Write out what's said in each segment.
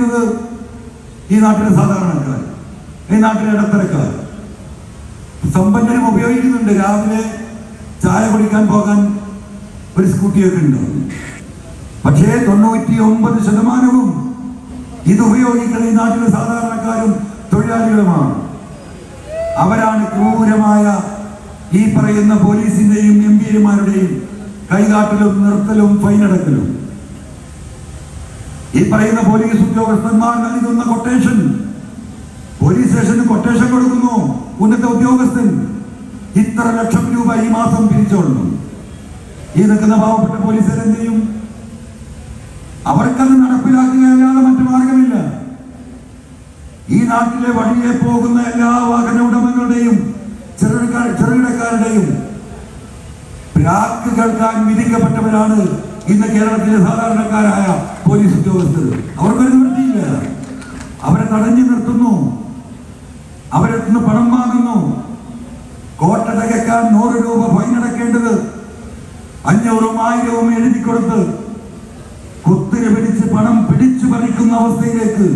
ഉപയോഗിക്കുന്നത് ഈ നാട്ടിലെ സാധാരണക്കാർ ഈ നാട്ടിലെ ഇടത്തരക്കാർ. സമ്പന്നരും ഉപയോഗിക്കുന്നുണ്ട്. രാവിലെ ചായ കുടിക്കാൻ പോകാൻ ഒരു സ്കൂട്ടിയൊക്കെ ഉണ്ട്. പക്ഷേ തൊണ്ണൂറ്റി ഒമ്പത് ശതമാനവും ഇത് ഉപയോഗിക്കുന്ന ഈ നാട്ടിലെ സാധാരണക്കാരും തൊഴിലാളികളുമാണ്. അവരാണ് ക്രൂരമായ ഈ പറയുന്ന പോലീസിന്റെയും എം പിമാരുടെയും കൈകാട്ടലും നിർത്തലും ഫൈനടക്കലും. ഈ പറയുന്ന പോലീസ് ഉദ്യോഗസ്ഥന്മാർ നൽകുന്ന കൊട്ടേഷൻ പോലീസ് സ്റ്റേഷന് കൊട്ടേഷൻ കൊടുക്കുന്നു. ഉന്നത ഉദ്യോഗസ്ഥൻ ഇത്ര ലക്ഷം രൂപ ഈ മാസം പിരിച്ചോളുന്നു. ഈ നിൽക്കുന്ന പാവപ്പെട്ട പോലീസുകാർ എന്ത് ചെയ്യും? അവർക്കത് നടപ്പിലാക്കുകയല്ലാതെ മറ്റു മാർഗമില്ല. ഈ നാട്ടിലെ വഴിയെ പോകുന്ന എല്ലാ വാഹന ഉടമകളുടെയും ചെറുകിടക്കാരുടെയും പ്രാക്ക് കേൾക്കാൻ വിധിക്കപ്പെട്ടവരാണ് ഇന്ന് കേരളത്തിലെ സാധാരണക്കാരായ പോലീസ് ഉദ്യോഗസ്ഥർ. അവർക്കൊരു നിവൃത്തിയില്ല അവരെ തടഞ്ഞു നിർത്തുന്നു. അവരെ പണം വാങ്ങുന്നു. കോട്ട തികക്കാൻ നൂറ് രൂപ ഫൈൻ അടക്കേണ്ടത് അഞ്ഞൂറും ആയിരവും എഴുതി കൊടുത്ത് കുത്തിരി പിടിച്ച് പണം പിടിച്ചു പറിക്കുന്ന അവസ്ഥയിലേക്ക്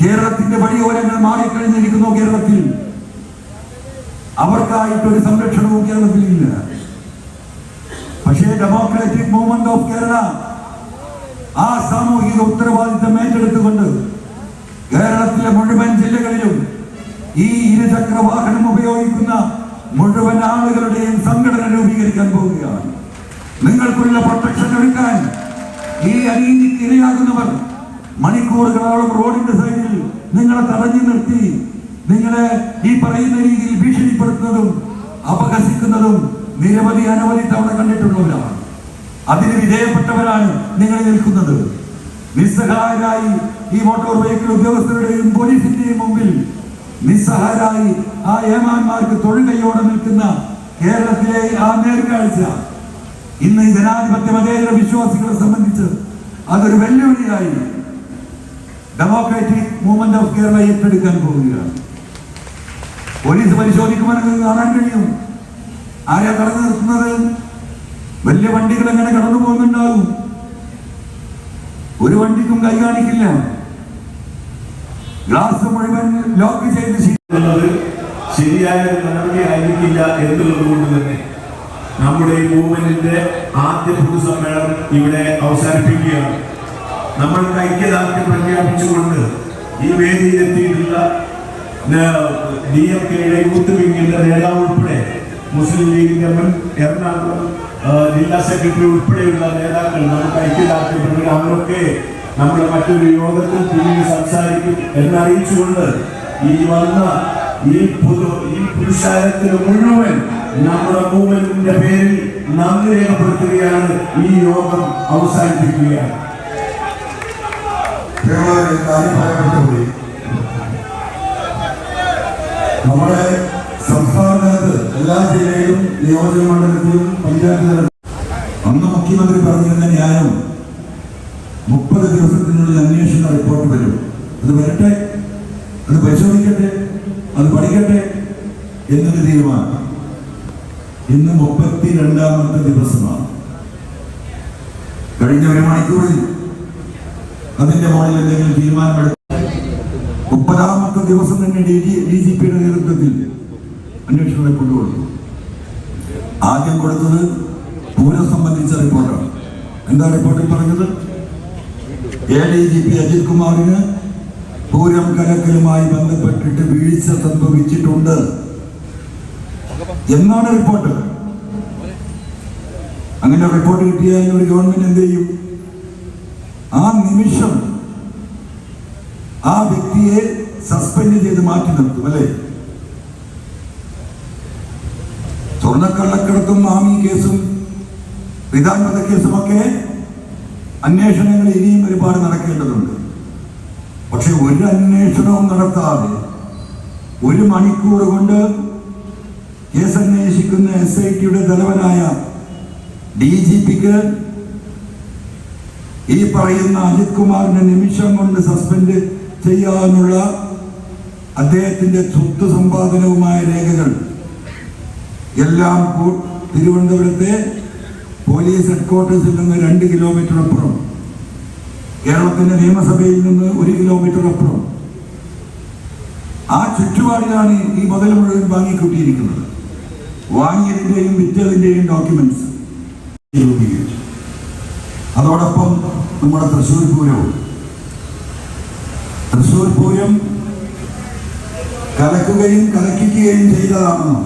കേരളത്തിന്റെ വഴിയോരങ്ങൾ മാറിക്കഴിഞ്ഞിരിക്കുന്നു കേരളത്തിൽ. അവർക്കായിട്ടൊരു സംരക്ഷണവും കേരളത്തിലില്ല. പക്ഷേ ഡെമോക്രാറ്റിക് മൂവ്മെന്റ് ഓഫ് കേരള ആ സാമൂഹിക ഉത്തരവാദിത്തം ഏറ്റെടുത്തുകൊണ്ട് കേരളത്തിലെ മുഴുവൻ ജില്ലകളിലും ഈ ഇരുചക്ര വാഹനം ഉപയോഗിക്കുന്ന മുഴുവൻ ആളുകളുടെയും സംഘടന രൂപീകരിക്കാൻ പോവുകയാണ്. നിങ്ങൾക്കുള്ള പ്രൊട്ടക്ഷൻ എടുക്കാൻ ഈ അനീതിക്ക് ഇരയാകുന്നവർ മണിക്കൂറുകളോളം റോഡിന്റെ സൈഡിൽ നിങ്ങളെ തടഞ്ഞു നിർത്തി നിങ്ങളെ ഈ പറയുന്ന രീതിയിൽ ഭീഷണിപ്പെടുത്തുന്നതും അപഹസിക്കുന്നതും നിരവധി അനവധി തവണ കണ്ടിട്ടുള്ളവരാണ്. അതിന് വിധേയപ്പെട്ടവരാണ് നിങ്ങൾ നിൽക്കുന്നത്. നിസ്സഹായരായി ഈ മോട്ടോർ വെഹിക്കിൾ ഉദ്യോഗസ്ഥരുടെയും പോലീസിന്റെയും മുമ്പിൽ നിസ്സഹായരായി ആ ഏമാന്മാർക്ക് തൊഴിൽകയോടെ നിൽക്കുന്ന കേരളത്തിലെ ആ നേർക്കാഴ്ച. ഇന്ന് ജനാധിപത്യ മതേതര വിശ്വാസികളെ സംബന്ധിച്ച് അതൊരു വെല്ലുവിളിയായി ഡെമോക്രാറ്റിക് മൂവ്മെന്റ് ഓഫ് കേരള ഏറ്റെടുക്കാൻ പോവുകയാണ് പോലീസ് പരിശോധിക്കുമെന്ന് കാണാൻ കഴിയും. ആരാ കടന്നു നിർത്തുന്നത്? വലിയ വണ്ടികൾ എങ്ങനെ കടന്നു പോകുന്നുണ്ടാവും? ഒരു വണ്ടിക്കും കൈ കാണിക്കില്ല. ഗ്ലാസ് മുഴുവൻ ലോക്ക് ചെയ്ത് ശരിയായ നടപടി ആയിരിക്കില്ല എന്നുള്ളത് കൊണ്ട് തന്നെ നമ്മുടെ ഈ മൂവ്മെന്റിന്റെ ആദ്യ പൊതുസമ്മേളനം ഇവിടെ അവസാനിപ്പിക്കുകയാണ്. നമ്മൾ ഐക്യദാർഢ്യം പ്രഖ്യാപിച്ചുകൊണ്ട് ഈ വേദിയിലെത്തിയിട്ടുള്ള ഡി എം കെയുടെ യൂത്ത് വിങ്ങിന്റെ നേതാവ് ഉൾപ്പെടെ മുസ്ലിം ലീഗിന്റെ മുൻ എറണാകുളം ജില്ലാ സെക്രട്ടറി ഉൾപ്പെടെയുള്ള നേതാക്കൾ നമുക്ക് ഐക്യദാർഢ്യം പ്രകടനം അവരൊക്കെ നമ്മുടെ മറ്റൊരു യോഗത്തിൽ പിന്നീട് സംസാരിക്കും എന്നറിയിച്ചുകൊണ്ട് ഈ വന്ന ഈ പുതു ഈ പുരുഷാരത്തിന് മുഴുവൻ നമ്മുടെ മൂവ്മെന്റിന്റെ പേരിൽ നന്ദി രേഖപ്പെടുത്തുകയാണ് ഈ യോഗം അവസാനിപ്പിക്കുകയാണ്. നമ്മുടെ എല്ലാ ജില്ലയിലും നിയോജക മണ്ഡലത്തിലും പഞ്ചായത്ത് തലത്തിൽ അന്ന് മുഖ്യമന്ത്രി പറഞ്ഞിരുന്ന ന്യായം മുപ്പത് ദിവസത്തിനുള്ളിൽ അന്വേഷണ റിപ്പോർട്ട് വരും. അത് വരട്ടെ അത് പരിശോധിക്കട്ടെ അത് പഠിക്കട്ടെ എന്നൊരു തീരുമാനം. ഇന്ന് മുപ്പത്തി രണ്ടാമത്തെ ദിവസമാണ്. കഴിഞ്ഞ ഒരു മണിക്കൂറിൽ അതിന്റെ മുകളിൽ എന്തെങ്കിലും തീരുമാനമെടുക്കും മുപ്പതാമത്തെ ദിവസം തന്നെ ഡി ജി പിയുടെ നേതൃത്വത്തിൽ അന്വേഷണ റിപ്പോർട്ട് കൊടുത്തു. ആദ്യം കൊടുത്തത് പൂരം സംബന്ധിച്ച റിപ്പോർട്ടാണ്. എന്താ റിപ്പോർട്ടിൽ പറഞ്ഞത്? A D G P Ajith കുമാറിന് പൂരം കലക്കലുമായി ബന്ധപ്പെട്ടിട്ട് വീഴ്ച സംഭവിച്ചിട്ടുണ്ട്. എന്നാണ് റിപ്പോർട്ട്? അങ്ങനെ റിപ്പോർട്ട് കിട്ടിയാൽ ഒരു ഗവൺമെന്റ് എന്ത് ചെയ്യും? ആ നിമിഷം ആ വ്യക്തിയെ സസ്പെൻഡ് ചെയ്ത് മാറ്റി നിർത്തും അല്ലേ? സ്വർണക്കള്ളക്കടത്തും മാമി കേസും വിധാനമത കേസുമൊക്കെ അന്വേഷണങ്ങൾ ഇനിയും ഒരുപാട് നടക്കേണ്ടതുണ്ട്. പക്ഷെ ഒരു അന്വേഷണവും നടത്താതെ ഒരു മണിക്കൂർ കൊണ്ട് കേസ് അന്വേഷിക്കുന്ന എസ് ഐ ടിയുടെ തലവനായ ഡി ജി പിക്ക് ഈ പറയുന്ന അജിത് കുമാറിനെ നിമിഷം കൊണ്ട് സസ്പെൻഡ് ചെയ്യാനുള്ള അദ്ദേഹത്തിന്റെ സ്വത്ത് സമ്പാദനവുമായ രേഖകൾ എല്ലാം തിരുവനന്തപുരത്തെ പോലീസ് ഹെഡ്ക്വാർട്ടേഴ്സിൽ നിന്ന് രണ്ട് കിലോമീറ്റർ അപ്പുറം. കേരളത്തിന്റെ നിയമസഭയിൽ നിന്ന് ഒരു കിലോമീറ്റർ അപ്പുറം. ആ ചുറ്റുപാടിലാണ് ഈ മുതൽ മുഴുവൻ വാങ്ങിക്കൂട്ടിയിരിക്കുന്നത്. വാങ്ങിയതിന്റെയും വിറ്റതിന്റെയും ഡോക്യുമെന്റ്സ് രൂപീകരിച്ചു. അതോടൊപ്പം നമ്മുടെ തൃശ്ശൂർ പൂരവും തൃശ്ശൂർ പൂരം കലക്കുകയും കലക്കിക്കുകയും ചെയ്തതാണെന്ന്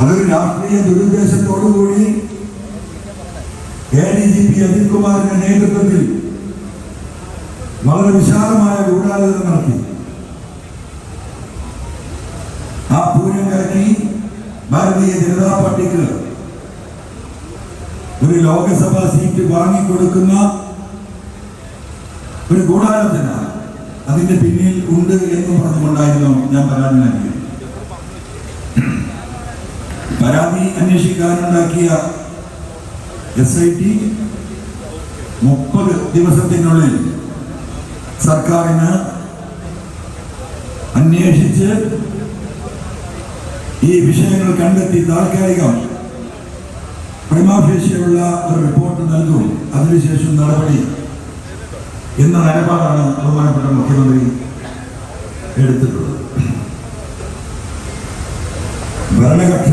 അതൊരു രാഷ്ട്രീയ ദുരുദ്ദേശത്തോടുകൂടി A D G P Ajith നേതൃത്വത്തിൽ വളരെ വിശാലമായ ഗൂഢാലോചന നടത്തി. ആ പൂരം കലക്കി ഭാരതീയ ജനതാ പാർട്ടിക്ക് ഒരു ലോകസഭാ സീറ്റ് വാങ്ങിക്കൊടുക്കുന്ന ഒരു ഗൂഢാലോചന അതിന്റെ പിന്നിൽ ഉണ്ട് എന്ന് പറഞ്ഞുകൊണ്ടായിരുന്നു ഞാൻ പറയാൻ നൽകിയത്. പരാതി അന്വേഷിക്കാനുണ്ടാക്കിയ എസ് ഐ ടി മുപ്പത് ദിവസത്തിനുള്ളിൽ സർക്കാരിന് അന്വേഷിച്ച് ഈ വിഷയങ്ങൾ കണ്ടെത്തി താൽക്കാലികം പ്രമാഫേഷ്യയുള്ള ഒരു റിപ്പോർട്ട് നൽകും. അതിനുശേഷം നടപടി എന്ന നിലപാടാണ് ബഹുമാനപ്പെട്ട മുഖ്യമന്ത്രി എടുത്തിട്ടുള്ളത്. ഭരണകക്ഷ